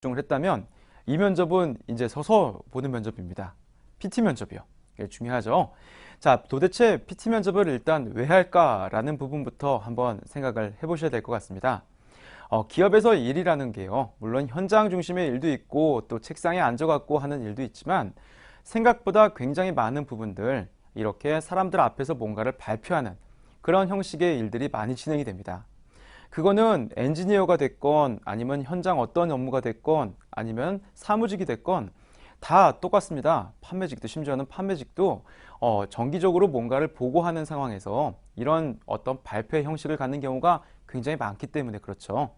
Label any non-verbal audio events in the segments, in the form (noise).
집중을 했다면 이 면접은 이제 서서 보는 면접입니다. PT 면접이요. 이게 중요하죠. 자, 도대체 PT 면접을 일단 왜 할까라는 부분부터 한번 생각을 해보셔야 될 것 같습니다. 어, 기업에서 일이라는 게요. 물론 현장 중심의 일도 있고 또 책상에 앉아갖고 하는 일도 있지만 생각보다 굉장히 많은 부분들 이렇게 사람들 앞에서 뭔가를 발표하는 그런 형식의 일들이 많이 진행이 됩니다. 그거는 엔지니어가 됐건 아니면 현장 어떤 업무가 됐건 아니면 사무직이 됐건 다 똑같습니다. 판매직도 심지어는 판매직도 어, 정기적으로 뭔가를 보고하는 상황에서 이런 어떤 발표의 형식을 갖는 경우가 굉장히 많기 때문에 그렇죠.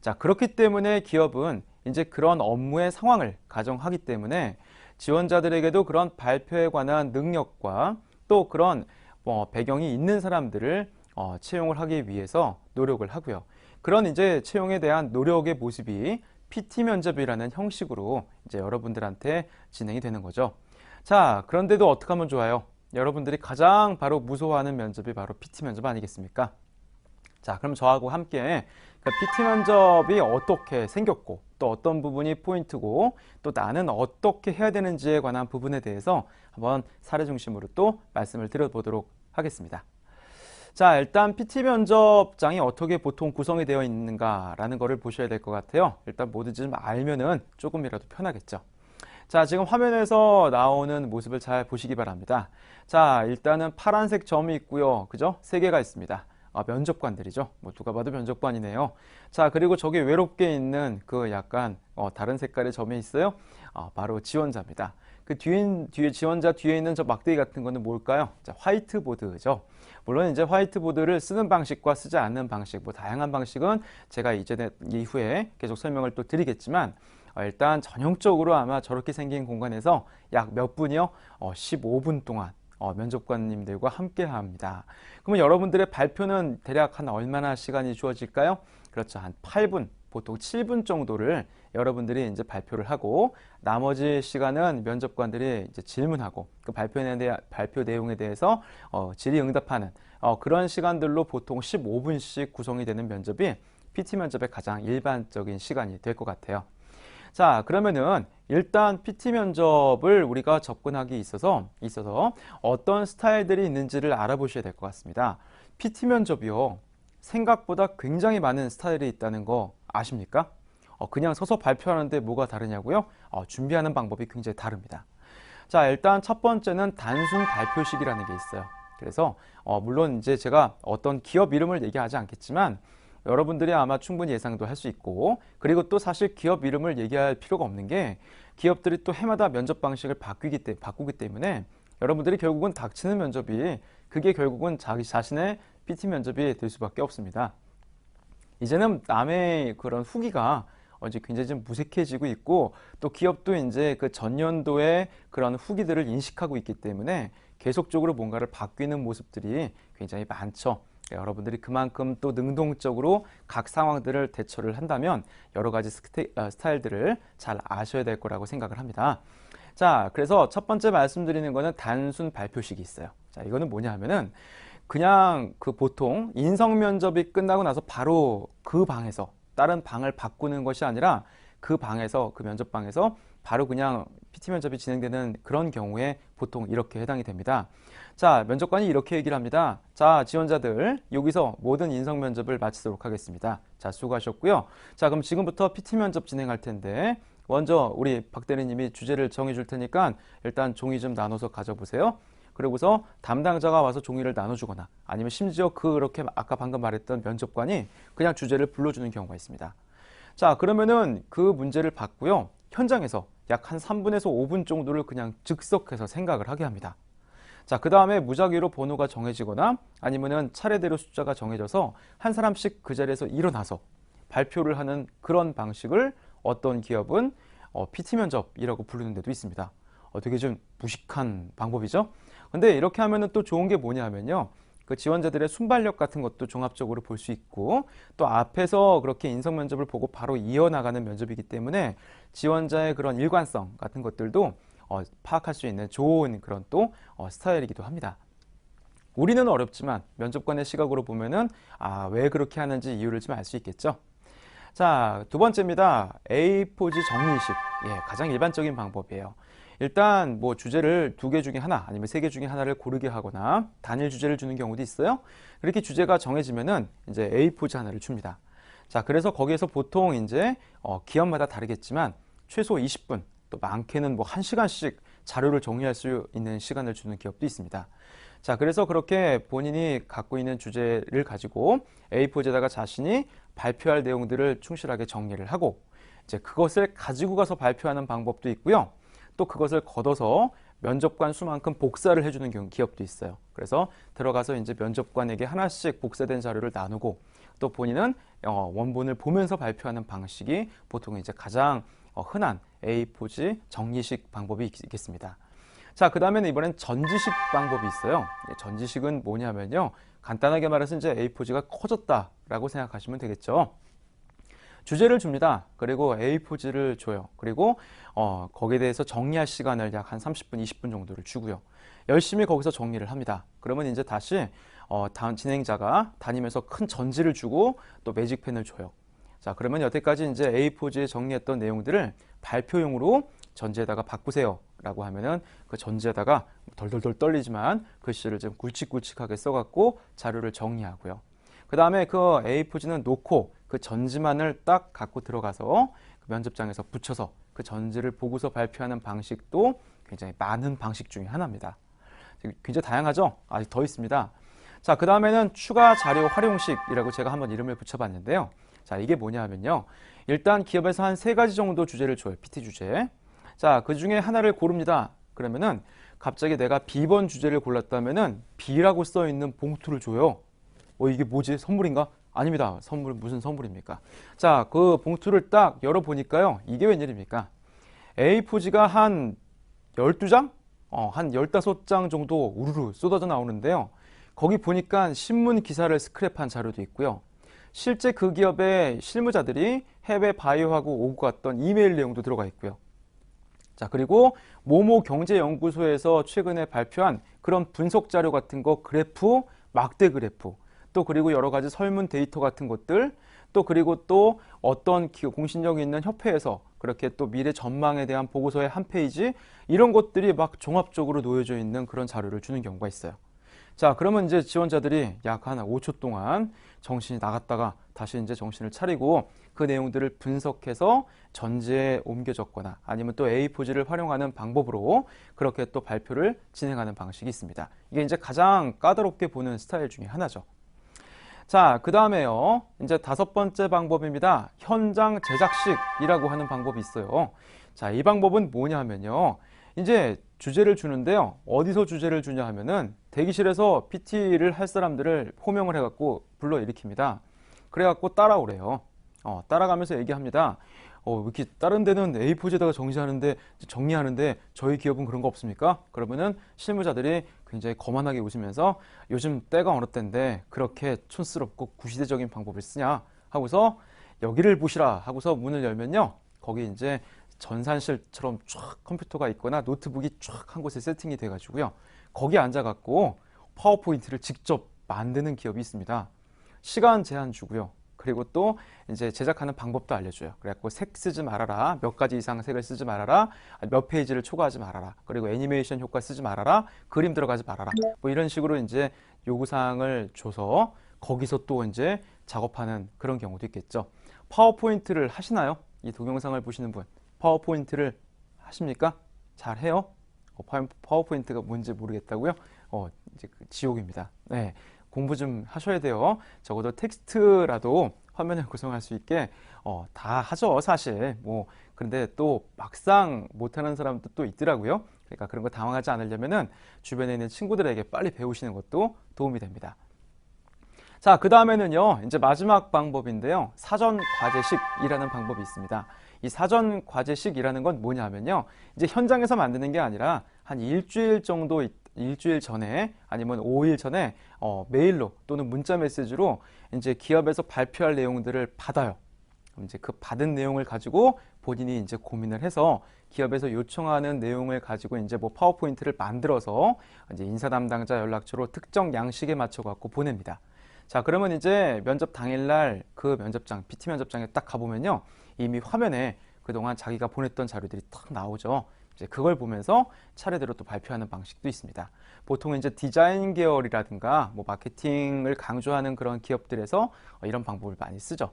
자, 그렇기 때문에 기업은 이제 그런 업무의 상황을 가정하기 때문에 지원자들에게도 그런 발표에 관한 능력과 또 그런 뭐 배경이 있는 사람들을 어, 채용을 하기 위해서 노력을 하고요. 그런 이제 채용에 대한 노력의 모습이 PT 면접이라는 형식으로 이제 여러분들한테 진행이 되는 거죠. 자, 그런데도 어떻게 하면 좋아요? 여러분들이 가장 바로 무서워하는 면접이 바로 PT 면접 아니겠습니까? 자, 그럼 저하고 함께 그 PT 면접이 어떻게 생겼고 또 어떤 부분이 포인트고 또 나는 어떻게 해야 되는지에 관한 부분에 대해서 한번 사례 중심으로 또 말씀을 드려보도록 하겠습니다. 자, 일단 PT 면접장이 어떻게 보통 구성이 되어 있는가라는 것을 보셔야 될 것 같아요. 일단 뭐든지 좀 알면은 조금이라도 편하겠죠. 자, 지금 화면에서 나오는 모습을 잘 보시기 바랍니다. 자, 일단은 파란색 점이 있고요. 그죠? 세 개가 있습니다. 아, 면접관들이죠. 뭐 누가 봐도 면접관이네요. 자, 그리고 저기 외롭게 있는 그 약간 어, 다른 색깔의 점이 있어요. 아, 바로 지원자입니다. 그 뒤에, 뒤에 지원자 뒤에 있는 저 막대기 같은 거는 뭘까요? 자, 화이트보드죠. 물론 이제 화이트보드를 쓰는 방식과 쓰지 않는 방식, 뭐 다양한 방식은 제가 이제 이후에 계속 설명을 또 드리겠지만 어, 일단 전형적으로 아마 저렇게 생긴 공간에서 약 몇 분이요? 어, 15분 동안 어, 면접관님들과 함께 합니다. 그러면 여러분들의 발표는 대략 한 얼마나 시간이 주어질까요? 그렇죠. 한 8분, 보통 7분 정도를 여러분들이 이제 발표를 하고 나머지 시간은 면접관들이 이제 질문하고 그 발표에 대해 발표 내용에 대해서 어, 질의응답하는 어, 그런 시간들로 보통 15분씩 구성이 되는 면접이 PT 면접의 가장 일반적인 시간이 될 것 같아요. 자, 그러면은 일단 PT 면접을 우리가 접근하기 있어서 있어서 어떤 스타일들이 있는지를 알아보셔야 될 것 같습니다. PT 면접이요. 생각보다 굉장히 많은 스타일이 있다는 거 아십니까? 어, 그냥 서서 발표하는데 뭐가 다르냐고요? 어, 준비하는 방법이 굉장히 다릅니다. 자, 일단 첫 번째는 단순 발표식이라는 게 있어요. 그래서 어, 물론 이제 제가 어떤 기업 이름을 얘기하지 않겠지만 여러분들이 아마 충분히 예상도 할 수 있고 그리고 또 사실 기업 이름을 얘기할 필요가 없는 게 기업들이 또 해마다 면접 방식을 바뀌기 때, 바꾸기 때문에 여러분들이 결국은 닥치는 면접이 그게 결국은 자기 자신의 PT 면접이 될 수밖에 없습니다. 이제는 남의 그런 후기가 이제 굉장히 좀 무색해지고 있고 또 기업도 이제 그 전년도의 그런 후기들을 인식하고 있기 때문에 계속적으로 뭔가를 바뀌는 모습들이 굉장히 많죠. 네, 여러분들이 그만큼 또 능동적으로 각 상황들을 대처를 한다면 여러 가지 어, 스타일들을 잘 아셔야 될 거라고 생각을 합니다. 자, 그래서 첫 번째 말씀드리는 거는 단순 발표식이 있어요. 자, 이거는 뭐냐 하면은 그냥 그 보통 인성 면접이 끝나고 나서 바로 그 방에서 다른 방을 바꾸는 것이 아니라 그 방에서 그 면접방에서 바로 그냥 PT 면접이 진행되는 그런 경우에 보통 이렇게 해당이 됩니다. 자, 면접관이 이렇게 얘기를 합니다. 자, 지원자들 여기서 모든 인성 면접을 마치도록 하겠습니다. 자, 수고하셨고요. 자, 그럼 지금부터 PT 면접 진행할 텐데 먼저 우리 박 대리님이 주제를 정해 줄 테니까 일단 종이 좀 나눠서 가져보세요. 그리고서 담당자가 와서 종이를 나눠주거나 아니면 심지어 그렇게 아까 방금 말했던 면접관이 그냥 주제를 불러주는 경우가 있습니다. 자, 그러면은 그 문제를 받고요. 현장에서 약 한 3분에서 5분 정도를 그냥 즉석해서 생각을 하게 합니다. 자, 그 다음에 무작위로 번호가 정해지거나 아니면은 차례대로 숫자가 정해져서 한 사람씩 그 자리에서 일어나서 발표를 하는 그런 방식을 어떤 기업은 어, PT 면접이라고 부르는 데도 있습니다. 어, 되게 좀 무식한 방법이죠. 근데 이렇게 하면은 또 좋은 게 뭐냐 하면요. 그 지원자들의 순발력 같은 것도 종합적으로 볼 수 있고 또 앞에서 그렇게 인성 면접을 보고 바로 이어나가는 면접이기 때문에 지원자의 그런 일관성 같은 것들도 어, 파악할 수 있는 좋은 그런 또 어, 스타일이기도 합니다. 우리는 어렵지만 면접관의 시각으로 보면은 아, 왜 그렇게 하는지 이유를 좀 알 수 있겠죠. 자, 두 번째입니다. A4지 정리식. 예, 가장 일반적인 방법이에요. 일단 뭐 주제를 두 개 중에 하나 아니면 세 개 중에 하나를 고르게 하거나 단일 주제를 주는 경우도 있어요. 그렇게 주제가 정해지면은 이제 A4지 하나를 줍니다. 자, 그래서 거기에서 보통 이제 어, 기업마다 다르겠지만 최소 20분 또 많게는 뭐 1시간씩 자료를 정리할 수 있는 시간을 주는 기업도 있습니다. 자, 그래서 그렇게 본인이 갖고 있는 주제를 가지고 A4지에다가 자신이 발표할 내용들을 충실하게 정리를 하고 이제 그것을 가지고 가서 발표하는 방법도 있고요. 또 그것을 걷어서 면접관 수만큼 복사를 해주는 기업도 있어요. 그래서 들어가서 이제 면접관에게 하나씩 복사된 자료를 나누고 또 본인은 어, 원본을 보면서 발표하는 방식이 보통 이제 가장 어, 흔한 A4지 정리식 방법이 있겠습니다. 자, 그 다음에는 이번엔 전지식 방법이 있어요. 예, 전지식은 뭐냐면요. 간단하게 말해서 이제 A4지가 커졌다라고 생각하시면 되겠죠. 주제를 줍니다. 그리고 A4지를 줘요. 그리고 어, 거기에 대해서 정리할 시간을 약 한 30분, 20분 정도를 주고요. 열심히 거기서 정리를 합니다. 그러면 이제 다시 어, 다음 진행자가 다니면서 큰 전지를 주고 또 매직펜을 줘요. 자, 그러면 여태까지 이제 A4지에 정리했던 내용들을 발표용으로 전지에다가 바꾸세요. 라고 하면은 그 전지에다가 덜덜덜 떨리지만 글씨를 좀 굵직굵직하게 써갖고 자료를 정리하고요. 그 다음에 그 A4지는 놓고 그 전지만을 딱 갖고 들어가서 그 면접장에서 붙여서 그 전지를 보고서 발표하는 방식도 굉장히 많은 방식 중에 하나입니다. 굉장히 다양하죠? 아직 더 있습니다. 자, 그 다음에는 추가 자료 활용식이라고 제가 한번 이름을 붙여봤는데요. 자, 이게 뭐냐 하면요. 일단 기업에서 한 세 가지 정도 주제를 줘요. PT 주제. 자, 그 중에 하나를 고릅니다. 그러면은 갑자기 내가 B번 주제를 골랐다면은 B라고 써 있는 봉투를 줘요. 어, 이게 뭐지? 선물인가? 아닙니다. 선물 무슨 선물입니까? 자, 그 봉투를 딱 열어 보니까요. 이게 웬일입니까? A4지가 한 12장? 어, 한 15장 정도 우르르 쏟아져 나오는데요. 거기 보니까 신문 기사를 스크랩한 자료도 있고요. 실제 그 기업의 실무자들이 해외 바이오하고 오고 갔던 이메일 내용도 들어가 있고요. 자, 그리고 모모 경제연구소에서 최근에 발표한 그런 분석 자료 같은 거 그래프, 막대 그래프, 또 그리고 여러 가지 설문 데이터 같은 것들, 또 그리고 또 어떤 공신력 있는 협회에서 그렇게 또 미래 전망에 대한 보고서의 한 페이지 이런 것들이 막 종합적으로 놓여져 있는 그런 자료를 주는 경우가 있어요. 자, 그러면 이제 지원자들이 약 한 5초 동안 정신이 나갔다가 다시 이제 정신을 차리고 그 내용들을 분석해서 전지에 옮겨 적거나 아니면 또 A4지를 활용하는 방법으로 그렇게 또 발표를 진행하는 방식이 있습니다. 이게 이제 가장 까다롭게 보는 스타일 중에 하나죠. 자, 그 다음에요. 이제 다섯 번째 방법입니다. 현장 제작식이라고 하는 방법이 있어요. 자, 이 방법은 뭐냐 하면요. 이제 주제를 주는데요. 어디서 주제를 주냐 하면은 대기실에서 PT를 할 사람들을 호명을 해갖고 불러일으킵니다. 그래갖고 따라오래요. 어, 따라가면서 얘기합니다. 어, 이렇게 다른 데는 A4지에다가 정지하는데 정리하는데 저희 기업은 그런 거 없습니까? 그러면은 실무자들이 굉장히 거만하게 웃으면서 요즘 때가 어느 때인데 그렇게 촌스럽고 구시대적인 방법을 쓰냐 하고서 여기를 보시라 하고서 문을 열면요. 거기 이제 전산실처럼 쫙 컴퓨터가 있거나 노트북이 쫙 한 곳에 세팅이 돼 가지고요. 거기 앉아 갖고 파워포인트를 직접 만드는 기업이 있습니다. 시간 제한 주고요. 그리고 또 이제 제작하는 방법도 알려줘요. 그래갖고 색 쓰지 말아라. 몇 가지 이상 색을 쓰지 말아라. 몇 페이지를 초과하지 말아라. 그리고 애니메이션 효과 쓰지 말아라. 그림 들어가지 말아라. 뭐 이런 식으로 이제 요구사항을 줘서 거기서 또 이제 작업하는 그런 경우도 있겠죠. 파워포인트를 하시나요? 이 동영상을 보시는 분. 파워포인트를 하십니까? 잘 해요? 어, 파워포인트가 뭔지 모르겠다고요? 어, 이제 그 지옥입니다. 네. 공부 좀 하셔야 돼요. 적어도 텍스트라도 화면을 (laughs) 구성할 수 있게 어, 다 하죠, 사실. 뭐 그런데 또 막상 못하는 사람도 또 있더라고요. 그러니까 그런 거 당황하지 않으려면은 주변에 있는 친구들에게 빨리 배우시는 것도 도움이 됩니다. 자, 그 다음에는요, 이제 마지막 방법인데요. 사전 과제식이라는 방법이 있습니다. 이 사전 과제식이라는 건 뭐냐면요. 이제 현장에서 만드는 게 아니라 한 일주일 정도 일주일 전에 아니면 5일 전에 어, 메일로 또는 문자 메시지로 이제 기업에서 발표할 내용들을 받아요. 이제 그 받은 내용을 가지고 본인이 이제 고민을 해서 기업에서 요청하는 내용을 가지고 이제 뭐 파워포인트를 만들어서 이제 인사 담당자 연락처로 특정 양식에 맞춰 갖고 보냅니다. 자, 그러면 이제 면접 당일날 그 면접장, PT 면접장에 딱 가보면요. 이미 화면에 그동안 자기가 보냈던 자료들이 딱 나오죠. 이제 그걸 보면서 차례대로 또 발표하는 방식도 있습니다. 보통 이제 디자인 계열이라든가 뭐 마케팅을 강조하는 그런 기업들에서 이런 방법을 많이 쓰죠.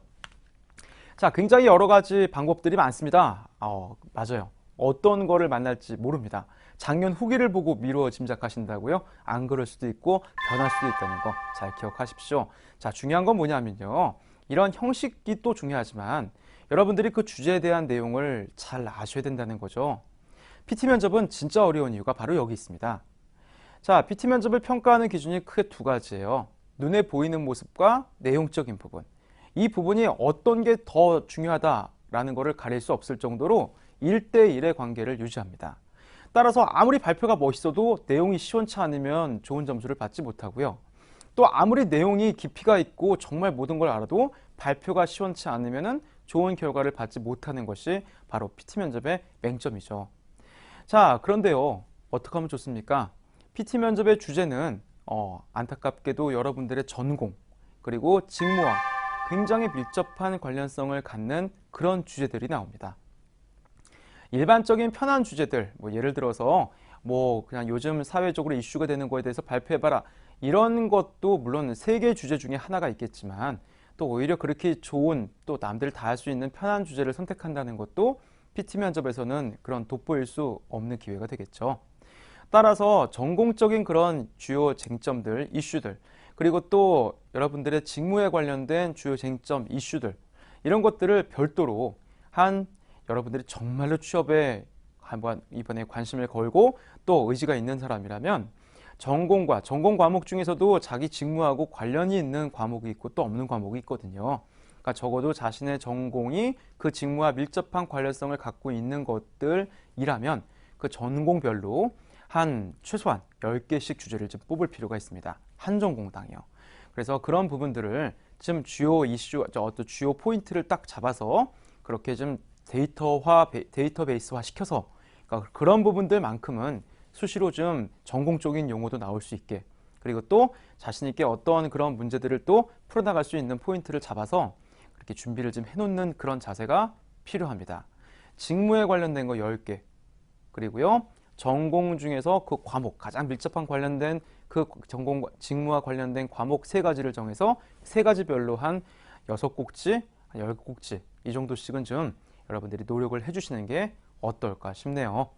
자, 굉장히 여러 가지 방법들이 많습니다. 어, 맞아요. 어떤 거를 만날지 모릅니다. 작년 후기를 보고 미루어 짐작하신다고요? 안 그럴 수도 있고 변할 수도 있다는 거 잘 기억하십시오. 자, 중요한 건 뭐냐면요. 이런 형식이 또 중요하지만 여러분들이 그 주제에 대한 내용을 잘 아셔야 된다는 거죠. PT 면접은 진짜 어려운 이유가 바로 여기 있습니다. 자, PT 면접을 평가하는 기준이 크게 두 가지예요. 눈에 보이는 모습과 내용적인 부분. 이 부분이 어떤 게 더 중요하다라는 것을 가릴 수 없을 정도로 1대1의 관계를 유지합니다. 따라서 아무리 발표가 멋있어도 내용이 시원치 않으면 좋은 점수를 받지 못하고요. 또 아무리 내용이 깊이가 있고 정말 모든 걸 알아도 발표가 시원치 않으면 좋은 결과를 받지 못하는 것이 바로 PT 면접의 맹점이죠. 자, 그런데요. 어떻게 하면 좋습니까? PT 면접의 주제는 어, 안타깝게도 여러분들의 전공 그리고 직무와 굉장히 밀접한 관련성을 갖는 그런 주제들이 나옵니다. 일반적인 편한 주제들, 뭐 예를 들어서 뭐 그냥 요즘 사회적으로 이슈가 되는 거에 대해서 발표해봐라 이런 것도 물론 세 개 주제 중에 하나가 있겠지만 또 오히려 그렇게 좋은 또 남들 다 할 수 있는 편한 주제를 선택한다는 것도 PT 면접에서는 그런 돋보일 수 없는 기회가 되겠죠. 따라서 전공적인 그런 주요 쟁점들, 이슈들, 그리고 또 여러분들의 직무에 관련된 주요 쟁점, 이슈들, 이런 것들을 별도로 한 여러분들이 정말로 취업에 한번 이번에 관심을 걸고 또 의지가 있는 사람이라면 전공과 전공 과목 중에서도 자기 직무하고 관련이 있는 과목이 있고 또 없는 과목이 있거든요. 그러니까 적어도 자신의 전공이 그 직무와 밀접한 관련성을 갖고 있는 것들이라면 그 전공별로 한 최소한 10개씩 주제를 좀 뽑을 필요가 있습니다. 한 전공당이요. 그래서 그런 부분들을 지금 주요 이슈, 어떤 주요 포인트를 딱 잡아서 그렇게 좀 데이터화, 데이터베이스화 시켜서 그러니까 그런 부분들만큼은 수시로 좀 전공적인 용어도 나올 수 있게 그리고 또 자신 있게 어떤 그런 문제들을 또 풀어나갈 수 있는 포인트를 잡아서 그렇게 준비를 좀 해놓는 그런 자세가 필요합니다. 직무에 관련된 거 10개 그리고요 전공 중에서 그 과목 가장 밀접한 관련된 그 전공 직무와 관련된 과목 세 가지를 정해서 세 가지별로 한 여섯 꼭지, 열 꼭지 이 정도씩은 좀 여러분들이 노력을 해주시는 게 어떨까 싶네요.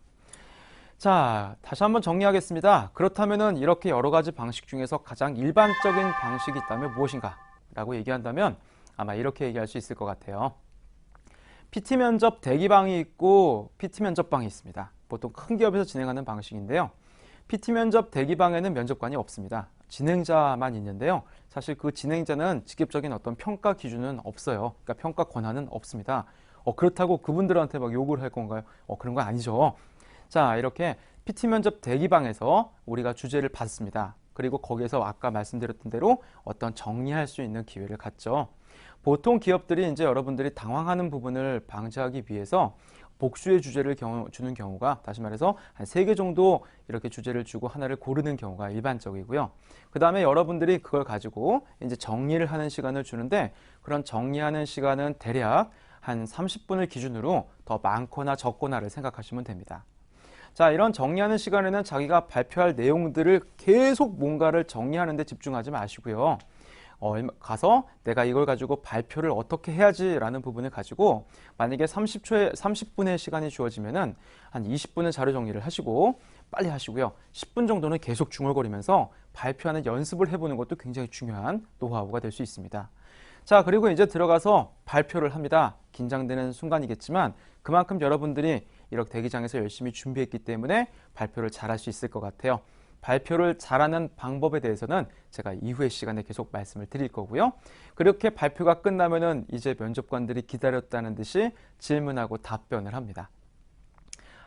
자, 다시 한번 정리하겠습니다. 그렇다면은 이렇게 여러 가지 방식 중에서 가장 일반적인 방식이 있다면 무엇인가? 라고 얘기한다면 아마 이렇게 얘기할 수 있을 것 같아요. PT 면접 대기방이 있고 PT 면접방이 있습니다. 보통 큰 기업에서 진행하는 방식인데요. PT 면접 대기방에는 면접관이 없습니다. 진행자만 있는데요. 사실 그 진행자는 직접적인 어떤 평가 기준은 없어요. 그러니까 평가 권한은 없습니다. 어, 그렇다고 그분들한테 막 욕을 할 건가요? 어, 그런 거 아니죠. 자, 이렇게 PT 면접 대기방에서 우리가 주제를 받습니다. 그리고 거기에서 아까 말씀드렸던 대로 어떤 정리할 수 있는 기회를 갖죠. 보통 기업들이 이제 여러분들이 당황하는 부분을 방지하기 위해서 복수의 주제를 경우, 주는 경우가 다시 말해서 한 세 개 정도 이렇게 주제를 주고 하나를 고르는 경우가 일반적이고요. 그 다음에 여러분들이 그걸 가지고 이제 정리를 하는 시간을 주는데 그런 정리하는 시간은 대략 한 30분을 기준으로 더 많거나 적거나를 생각하시면 됩니다. 자, 이런 정리하는 시간에는 자기가 발표할 내용들을 계속 뭔가를 정리하는 데 집중하지 마시고요. 어, 가서 내가 이걸 가지고 발표를 어떻게 해야지라는 부분을 가지고 만약에 30초에 30분의 시간이 주어지면은 한 20분은 자료 정리를 하시고 빨리 하시고요. 10분 정도는 계속 중얼거리면서 발표하는 연습을 해보는 것도 굉장히 중요한 노하우가 될 수 있습니다. 자, 그리고 이제 들어가서 발표를 합니다. 긴장되는 순간이겠지만 그만큼 여러분들이 이렇게 대기장에서 열심히 준비했기 때문에 발표를 잘할 수 있을 것 같아요. 발표를 잘하는 방법에 대해서는 제가 이후의 시간에 계속 말씀을 드릴 거고요. 그렇게 발표가 끝나면은 이제 면접관들이 기다렸다는 듯이 질문하고 답변을 합니다.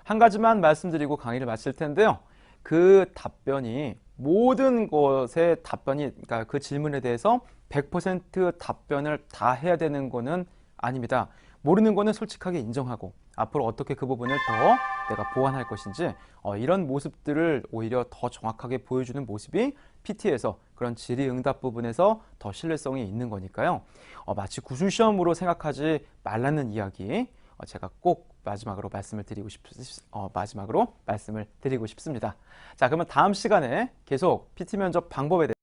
한 가지만 말씀드리고 강의를 마칠 텐데요. 그 답변이 모든 것의 답변이 그러니까 그 질문에 대해서 100% 답변을 다 해야 되는 거는 아닙니다. 모르는 거는 솔직하게 인정하고 앞으로 어떻게 그 부분을 더 내가 보완할 것인지 어, 이런 모습들을 오히려 더 정확하게 보여주는 모습이 PT에서 그런 질의응답 부분에서 더 신뢰성이 있는 거니까요. 어, 마치 구술 시험으로 생각하지 말라는 이야기 어, 제가 꼭 마지막으로 말씀을 드리고 싶 어, 마지막으로 말씀을 드리고 싶습니다. 자, 그러면 다음 시간에 계속 PT 면접 방법에 대해